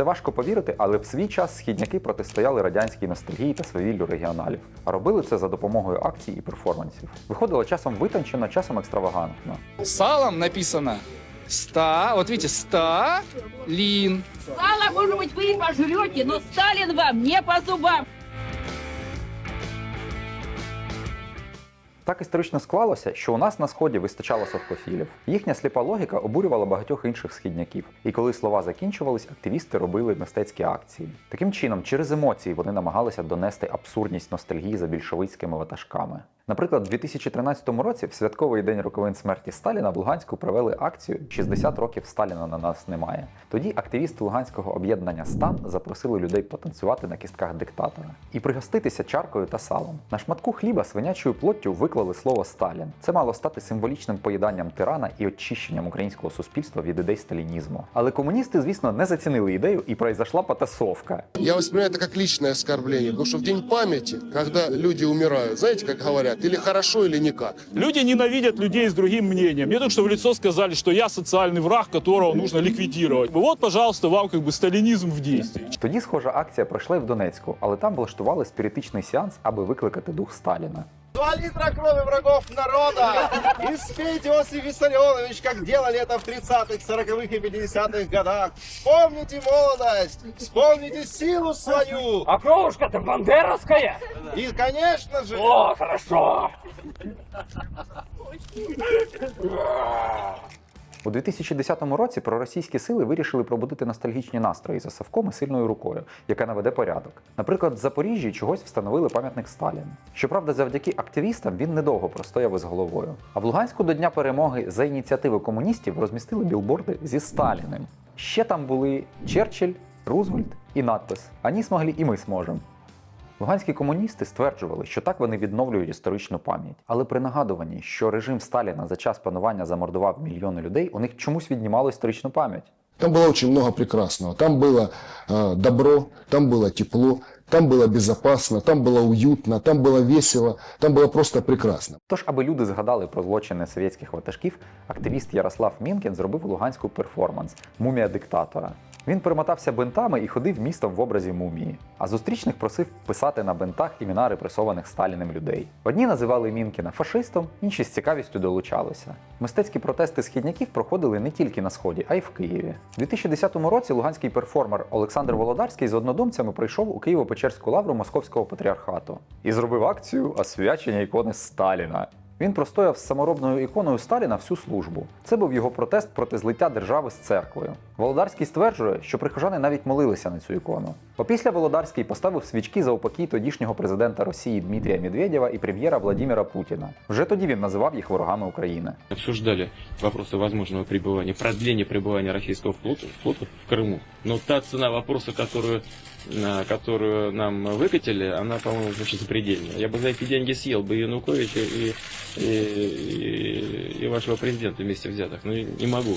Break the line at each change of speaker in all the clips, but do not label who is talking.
Це важко повірити, але в свій час східняки протистояли радянській ностальгії та свавіллю регіоналів, а робили це за допомогою акцій і перформансів. Виходило часом витончено, часом екстравагантно.
Салом написано ста, от видите, Сталин.
Сало, може бути, ви пожрете, но Сталін вам не по зубам.
Так історично склалося, що у нас на сході вистачало совкофілів. Їхня сліпа логіка обурювала багатьох інших східняків. І коли слова закінчувались, активісти робили мистецькі акції. Таким чином, через емоції вони намагалися донести абсурдність ностальгії за більшовицькими ватажками. Наприклад, у 2013 році, в святковий день роковин смерті Сталіна, в Луганську провели акцію «60 років Сталіна на нас немає. Тоді активісти Луганського об'єднання Стан запросили людей потанцювати на кістках диктатора і пригоститися чаркою та салом. На шматку хліба свинячою плоттю виклали слово Сталін. Це мало стати символічним поїданням тирана і очищенням українського суспільства від ідей сталінізму. Але комуністи, звісно, не зацінили ідею і произошла потасовка.
Я воспринимаю это как личное оскорбление, потому что в день памяти, когда люди умирают, знаете, как говорят, или хорошо, или никак.
Люди ненавидят людей с другим мнением. Мне только что в лицо сказали, что я социальный враг, которого нужно ликвидировать. Вот, пожалуйста, вам как бы сталинизм в действии.
Тоді схожа акція пройшла і в Донецьку, але там влаштували спіритичний сеанс, аби викликати дух Сталіна.
Два литра крови врагов народа! И спейте, Иосиф Виссарионович, как делали это в 30-х, 40-х и 50-х годах. Вспомните молодость, вспомните силу свою.
А кровушка-то бандеровская?
И, конечно же,
О, хорошо.
У 2010 році проросійські сили вирішили пробудити ностальгічні настрої за Савком і сильною рукою, яка наведе порядок. Наприклад, в Запоріжжі чогось встановили пам'ятник Сталіну. Щоправда, завдяки активістам він недовго простояв із головою. А в Луганську до Дня перемоги за ініціативи комуністів розмістили білборди зі Сталіним. Ще там були Черчилль, Рузвельт і надпис Ані змогли, і ми зможемо. Луганські комуністи стверджували, що так вони відновлюють історичну пам'ять. Але при нагадуванні, що режим Сталіна за час панування замордував мільйони людей, у них чомусь віднімало історичну пам'ять.
Там было очень много прекрасного. Там было э, добро, там было тепло, там было безопасно, там было уютно, там было весело, там было просто прекрасно.
Тож, аби люди згадали про злочини совєтських ватажків, активіст Ярослав Мінкін зробив у Луганську перформанс Мумія диктатора. Він перемотався бинтами і ходив містом в образі мумії, а зустрічних просив писати на бинтах імена репресованих Сталіним людей. Одні називали Мінкіна фашистом, інші з цікавістю долучалися. Мистецькі протести східняків проходили не тільки на сході, а й в Києві. У 2010 році луганський перформер Олександр Володарський з однодумцями прийшов у Києво-Печерську лавру Московського патріархату і зробив акцію освячення ікони Сталіна. Він простояв з саморобною іконою Сталіна всю службу. Це був його протест проти злиття держави з церквою. Володарський стверджує, що прихожани навіть молилися на цю ікону. Опісля Володарський поставив свічки за упокій тодішнього президента Росії Дмитрія Медведєва і прем'єра Владіміра Путіна. Вже тоді він називав їх ворогами України.
обсуждали вопросы возможного пребывания, продления пребывания российского флота, флота в Крыму. Но та цена вопроса, которую, на- которую нам выкатили, она, по-моему, значит, запредельная. Я бы за эти деньги съел бы Януковича и, и, и, вашего президента вместе взятых. Ну, не могу.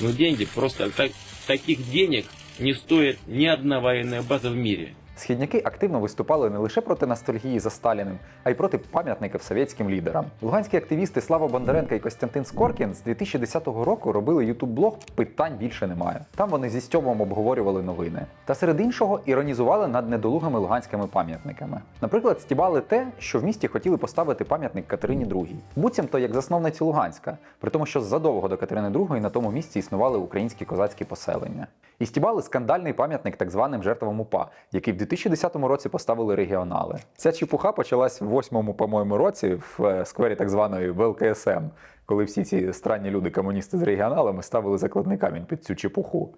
Но деньги просто... так- таких денег не стоит ни одна военная база в мире.
Східняки активно виступали не лише проти ностальгії за Сталіним, а й проти пам'ятників совєтським лідерам. Луганські активісти Слава Бондаренка і Костянтин Скоркін з 2010 року робили ютуб-блог Питань більше немає. Там вони зі Стьомом обговорювали новини. Та серед іншого іронізували над недолугими луганськими пам'ятниками. Наприклад, стібали те, що в місті хотіли поставити пам'ятник Катерині II. Буцімто як засновниці Луганська, при тому, що задовго до Катерини II на тому місці існували українські козацькі поселення. І стібали скандальний пам'ятник так званим жертвам УПА, який в 2010 році поставили регіонали. Ця чепуха почалась в восьмому, по-моєму, році в е, сквері так званої ВЛКСМ, коли всі ці странні люди, комуністи з регіоналами, ставили закладний камінь під цю чепуху.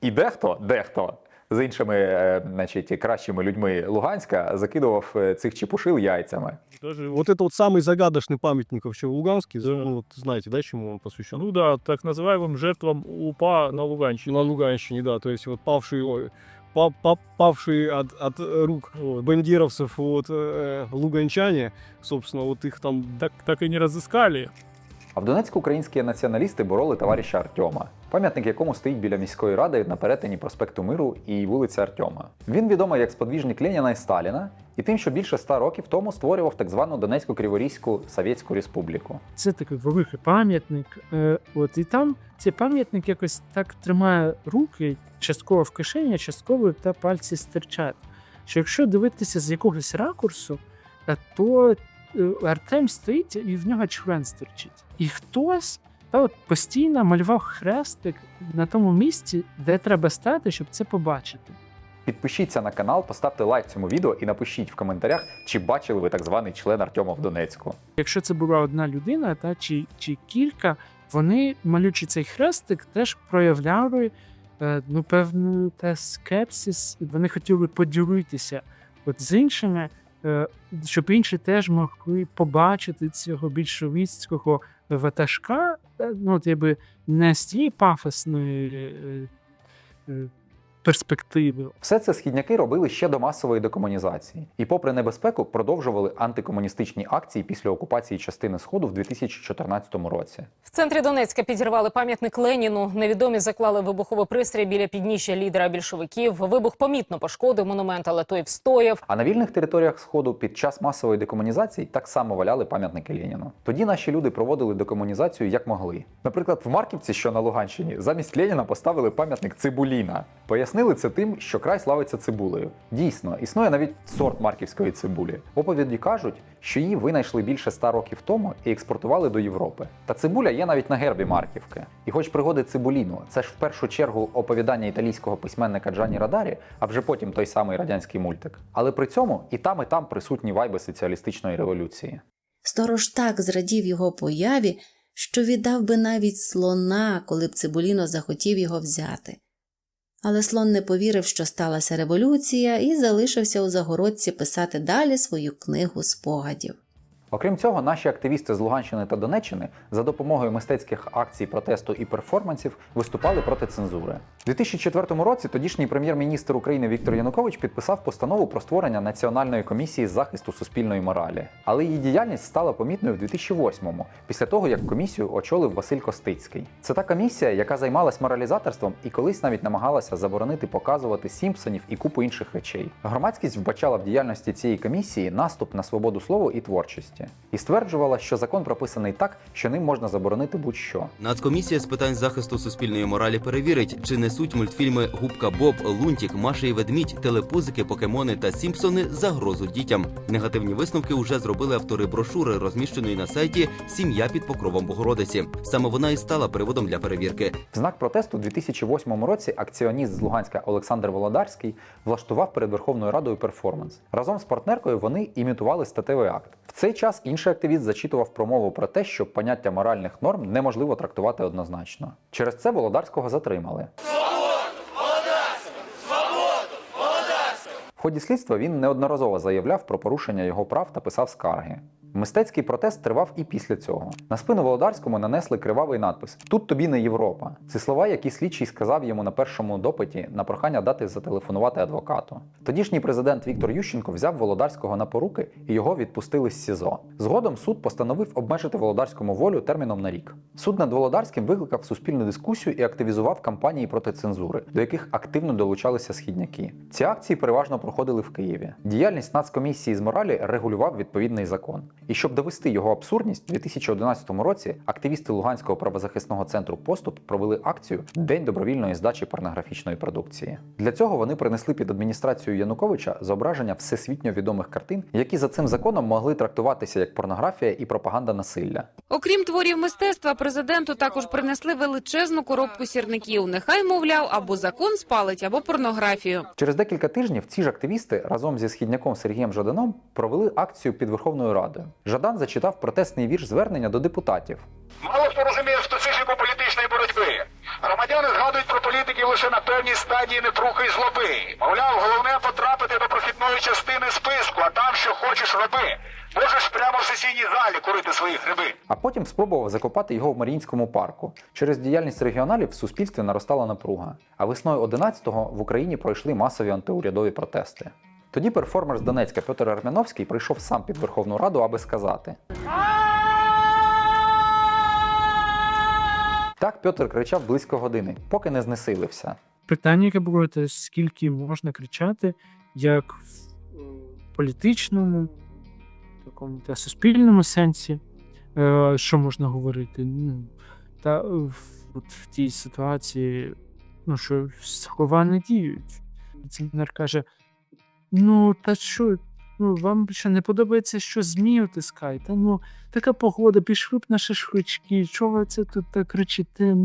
І дехто, дехто з іншими, е, значить, кращими людьми Луганська закидував е, цих чепушил яйцями.
Даже вот это вот самый загадочный памятник вообще в Луганске, ну, вот знаете, да, чему он посвящен?
Ну да, так называемым жертвам УПА на Луганщине.
на Луганщине, да, то есть вот павшие, ой, па- па- павшие от, от рук вот, бандеровцев вот, э, луганчане, собственно, вот их там
Так, так и не разыскали.
А в Донецьку українські націоналісти бороли товариша Артема, пам'ятник якому стоїть біля міської ради на перетині проспекту Миру і вулиці Артема. Він відомий як сподвіжник Леніна і Сталіна, і тим, що більше ста років тому створював так звану Донецьку Криворізьку Совєтську Республіку.
Це такий великий пам'ятник. Е, от і там цей пам'ятник якось так тримає руки, частково в кишені, частково та пальці стирчать. Що якщо дивитися з якогось ракурсу, е, то Артем стоїть і в нього член стирчить. І хтось та от постійно малював хрестик на тому місці, де треба стати, щоб це побачити.
Підпишіться на канал, поставте лайк цьому відео і напишіть в коментарях, чи бачили ви так званий член Артема в Донецьку.
Якщо це була одна людина, та чи, чи кілька, вони, малюючи цей хрестик, теж проявляли е, ну, певну та скепсис. Вони хотіли поділитися от з іншими, е, щоб інші теж могли побачити цього більшовицького ватажка, е, ну, якби не з тієї пафосної е, е, перспективи,
Все це східняки робили ще до масової декомунізації, і, попри небезпеку, продовжували антикомуністичні акції після окупації частини сходу в 2014 році.
В центрі Донецька підірвали пам'ятник Леніну. Невідомі заклали вибуховий пристрій біля підніжжя лідера більшовиків. Вибух помітно пошкодив монумент, але той встояв.
А на вільних територіях сходу під час масової декомунізації так само валяли пам'ятники Леніну. Тоді наші люди проводили декомунізацію як могли. Наприклад, в Марківці, що на Луганщині, замість Леніна поставили пам'ятник Цибуліна. Пояснили це тим, що край славиться цибулею. Дійсно, існує навіть сорт марківської цибулі. Оповіді кажуть, що її винайшли більше ста років тому і експортували до Європи. Та цибуля є навіть на гербі Марківки. І хоч пригоди цибуліну, це ж в першу чергу оповідання італійського письменника Джані Радарі, а вже потім той самий радянський мультик. Але при цьому і там, і там присутні вайби соціалістичної революції.
Сторож так зрадів його появі, що віддав би навіть слона, коли б Цибуліно захотів його взяти. Але слон не повірив, що сталася революція, і залишився у загородці писати далі свою книгу спогадів.
Окрім цього, наші активісти з Луганщини та Донеччини за допомогою мистецьких акцій протесту і перформансів виступали проти цензури. У 2004 році тодішній прем'єр-міністр України Віктор Янукович підписав постанову про створення Національної комісії з захисту суспільної моралі. Але її діяльність стала помітною в 2008-му, після того як комісію очолив Василь Костицький. Це та комісія, яка займалась моралізаторством і колись навіть намагалася заборонити показувати Сімпсонів і купу інших речей. Громадськість вбачала в діяльності цієї комісії наступ на свободу слова і творчості і стверджувала, що закон прописаний так, що ним можна заборонити будь-що.
Нацкомісія з питань захисту суспільної моралі перевірить, чи несуть мультфільми Губка Боб, Лунтік, Маша і Ведмідь, Телепузики, Покемони та Сімпсони загрозу дітям. Негативні висновки вже зробили автори брошури, розміщеної на сайті Сім'я під покровом Богородиці. Саме вона і стала приводом для перевірки.
В знак протесту у 2008 році акціоніст з Луганська Олександр Володарський влаштував перед Верховною Радою перформанс. Разом з партнеркою вони імітували статевий акт. В цей час інший активіст зачитував промову про те, що поняття моральних норм неможливо трактувати однозначно. Через це Володарського затримали. В ході слідства він неодноразово заявляв про порушення його прав та писав скарги. Мистецький протест тривав і після цього. На спину Володарському нанесли кривавий надпис Тут тобі не Європа. Це слова, які слідчий сказав йому на першому допиті на прохання дати зателефонувати адвокату. Тодішній президент Віктор Ющенко взяв Володарського на поруки і його відпустили з СІЗО. Згодом суд постановив обмежити Володарському волю терміном на рік. Суд над Володарським викликав суспільну дискусію і активізував кампанії проти цензури, до яких активно долучалися східняки. Ці акції переважно проходили в Києві. Діяльність Нацкомісії з моралі регулював відповідний закон. І щоб довести його абсурдність, у 2011 році активісти Луганського правозахисного центру Поступ провели акцію День добровільної здачі порнографічної продукції. Для цього вони принесли під адміністрацію Януковича зображення всесвітньо відомих картин, які за цим законом могли трактуватися як порнографія і пропаганда насилля.
Окрім творів мистецтва, президенту також принесли величезну коробку сірників. Нехай мовляв, або закон спалить, або порнографію.
Через декілька тижнів ці ж активісти разом зі східняком Сергієм Жаданом провели акцію під Верховною Радою. Жадан зачитав протестний вірш звернення до депутатів.
Мало хто розуміє специфіку політичної боротьби. Громадяни згадують про політиків лише на певній стадії нетрухи й злоби. Мовляв, головне потрапити до прохідної частини списку, а там що хочеш роби. Можеш прямо в сесійній залі курити свої гриби.
А потім спробував закопати його в Маріїнському парку. Через діяльність регіоналів в суспільстві наростала напруга. А весною 11-го в Україні пройшли масові антиурядові протести. Тоді перформер з Донецька Петр Армяновський прийшов сам під Верховну Раду, аби сказати: Так Пьотр кричав близько години, поки не знесилився.
Питання, яке було, це скільки можна кричати, як в е, політичному, такому та суспільному сенсі, е, що можна говорити. Ну, та от в тій ситуації, ну, що слова не діють. Віцемінар каже: ну, та що, ну, вам що не подобається, що ЗМІ утискають? Та ну, така погода, пішли б на шашлички, чого це тут так кричите?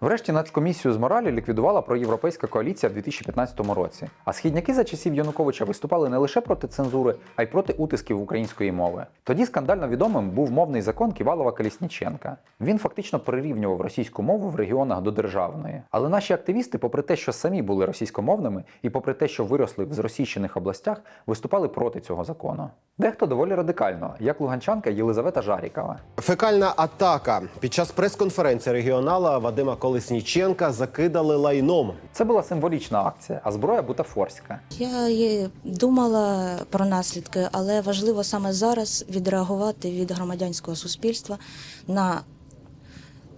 Врешті нацкомісію з моралі ліквідувала проєвропейська коаліція в 2015 році. А східняки за часів Януковича виступали не лише проти цензури, а й проти утисків української мови. Тоді скандально відомим був мовний закон Ківалова Колісніченка. Він фактично прирівнював російську мову в регіонах до державної. Але наші активісти, попри те, що самі були російськомовними, і попри те, що виросли в зросійщених областях, виступали проти цього закону. Дехто доволі радикально, як луганчанка Єлизавета Жарікова.
Фекальна атака. Під час прес-конференції регіонала Вадима Колесніченка закидали лайном.
Це була символічна акція, а зброя бутафорська.
Я думала про наслідки, але важливо саме зараз відреагувати від громадянського суспільства на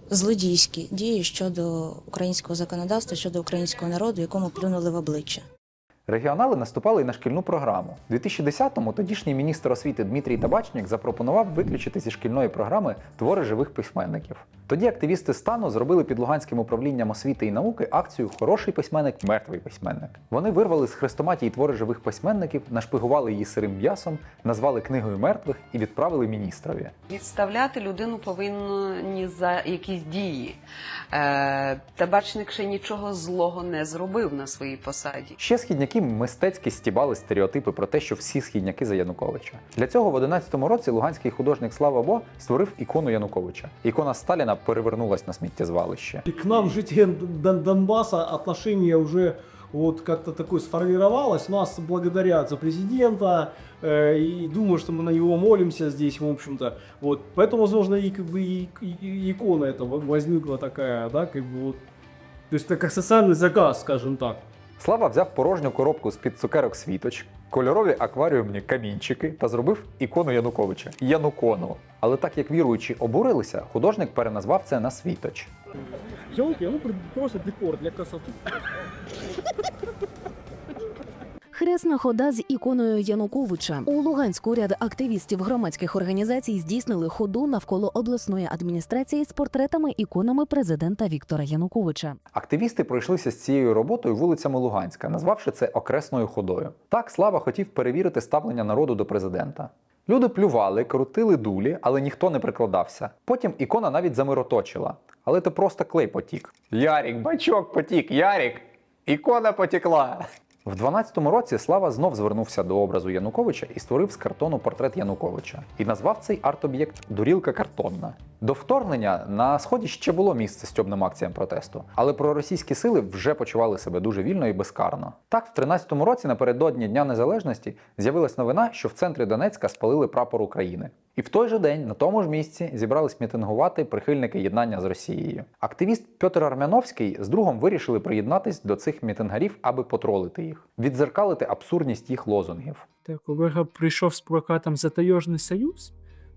злодійські дії щодо українського законодавства, щодо українського народу, якому плюнули в обличчя.
Регіонали наступали і на шкільну програму. У 2010-му тодішній міністр освіти Дмитрій Табачник запропонував виключити зі шкільної програми твори живих письменників. Тоді активісти стану зробили під Луганським управлінням освіти і науки акцію Хороший письменник, мертвий письменник. Вони вирвали з хрестоматії твори живих письменників, нашпигували її сирим м'ясом, назвали книгою мертвих і відправили міністрові.
Відставляти людину повинні за якісь дії. Е, табачник ще нічого злого не зробив на своїй посаді.
Ще східняки мистецьки стібали стереотипи про те, що всі східняки за Януковича. Для цього в 11-му році луганський художник Слава Бо створив ікону Януковича. Ікона Сталіна перевернулась на сміттєзвалище.
И к нам, жителям Дон- Донбасса, отношение уже вот как-то такое сформировалось. Нас благодарят за президента, э, и думаю, что мы на него молимся здесь, в общем-то. Вот, поэтому, возможно, и как бы и, и- и икона эта вот возникла такая, да, как бы вот. То есть это как социальный заказ, скажем так.
Слава взяв порожню коробку з-під цукерок світоч, кольорові акваріумні камінчики та зробив ікону Януковича Янукону. Але так як віруючі обурилися, художник переназвав це на світоч.
Елки, ну просто декор для красоты.
Хресна хода з іконою Януковича. У Луганську ряд активістів громадських організацій здійснили ходу навколо обласної адміністрації з портретами іконами президента Віктора Януковича.
Активісти пройшлися з цією роботою вулицями Луганська, назвавши це окресною ходою. Так Слава хотів перевірити ставлення народу до президента. Люди плювали, крутили дулі, але ніхто не прикладався. Потім ікона навіть замироточила. Але то просто клей потік. Ярік, бачок потік, Ярік! Ікона потекла. В 12-му році Слава знов звернувся до образу Януковича і створив з картону портрет Януковича і назвав цей арт-об'єкт Дурілка картонна. До вторгнення на сході ще було місце стьобним акціям протесту, але проросійські сили вже почували себе дуже вільно і безкарно. Так, в 13-му році, напередодні Дня Незалежності, з'явилась новина, що в центрі Донецька спалили прапор України. І в той же день на тому ж місці зібрались мітингувати прихильники єднання з Росією. Активіст Петр Армяновський з другом вирішили приєднатись до цих мітингарів, аби потролити їх, відзеркалити абсурдність їх лозунгів.
Так, Олега прийшов з плакатом за Тайожний Союз.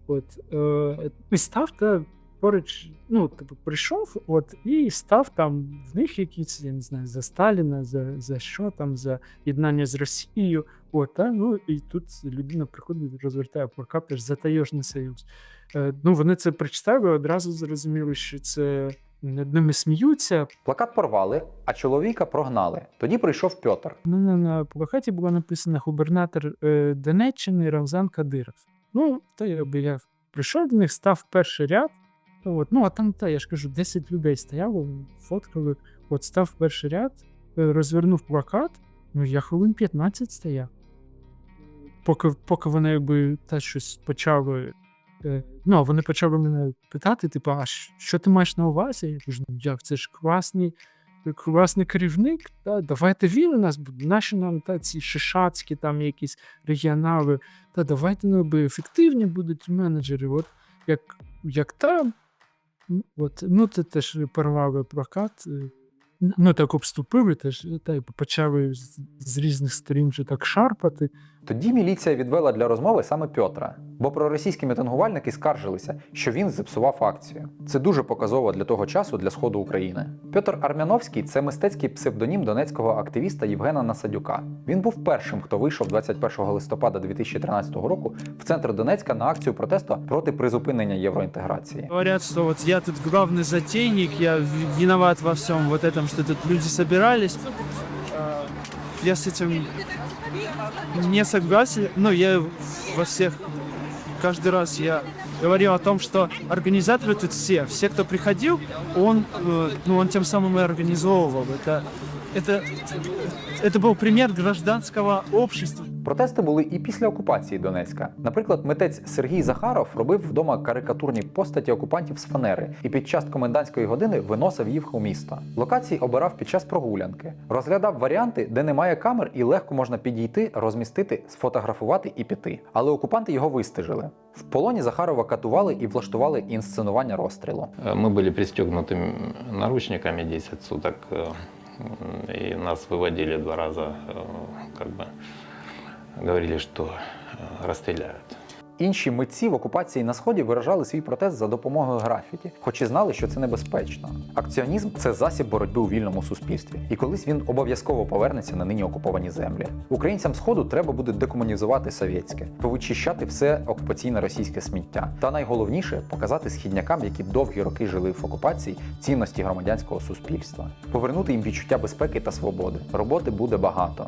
От, е, і став та поруч, ну, типу, прийшов, от, і став там в них якісь, я не знаю, за Сталіна, за, за що там, за єднання з Росією. От, а, ну, і тут людина приходить розвертає плакат за Тайожний Союз. Е, ну, вони це прочитали, одразу зрозуміли, що це над ними сміються.
Плакат порвали, а чоловіка прогнали. Тоді прийшов Пьотр.
Ну, на, на плакаті було написано губернатор е, Донеччини Рамзан Кадиров. Ну, то я, би прийшов до них, став перший ряд. От, ну, а там, та, я ж кажу, 10 людей стояло, фоткали. От став перший ряд, е, розвернув плакат, ну, я хвилин 15 стояв. Поки, поки вони якби та щось почали. Е, ну, вони почали мене питати, типу, а що ти маєш на увазі? Я кажу, ну як, це ж класний класний керівник, та, давайте він у нас. Наші нам та, ці шишацькі там якісь регіонали, та давайте ну, би ефективні будуть менеджери. От як, як там, от, ну це теж порвали плакат. е, Ну, так обступили, теж, та почали з, з різних сторін вже так шарпати.
Тоді міліція відвела для розмови саме Пьотра, бо проросійські мітингувальники скаржилися, що він зіпсував акцію. Це дуже показово для того часу для сходу України. Пьотр Армяновський це мистецький псевдонім донецького активіста Євгена Насадюка. Він був першим, хто вийшов 21 листопада 2013 року в центр Донецька на акцію протесту проти призупинення євроінтеграції.
Говорят, что вот я тут главный затейник, я в- виноват во всем вот этом, что тут люди собирались. А, Я с этим не согласен. Ну, я во всех, каждый раз я говорил о том, что организаторы тут все, все, кто приходил, он, э, ну, он тем самым и организовывал. Это, это, это был пример гражданского общества.
Протести були і після окупації Донецька. Наприклад, митець Сергій Захаров робив вдома карикатурні постаті окупантів з фанери і під час комендантської години виносив їх у місто. Локації обирав під час прогулянки, розглядав варіанти, де немає камер і легко можна підійти, розмістити, сфотографувати і піти. Але окупанти його вистежили. В полоні Захарова катували і влаштували інсценування розстрілу.
Мы были пристегнуты наручниками 10 суток, э, и нас выводили два раза, э, как бы говорили, что э, расстреляют.
Інші митці в окупації на сході виражали свій протест за допомогою графіті, хоч і знали, що це небезпечно. Акціонізм це засіб боротьби у вільному суспільстві, і колись він обов'язково повернеться на нині окуповані землі. Українцям сходу треба буде декомунізувати совєтське, повичищати все окупаційне російське сміття. Та найголовніше показати східнякам, які довгі роки жили в окупації, цінності громадянського суспільства, повернути їм відчуття безпеки та свободи. Роботи буде багато.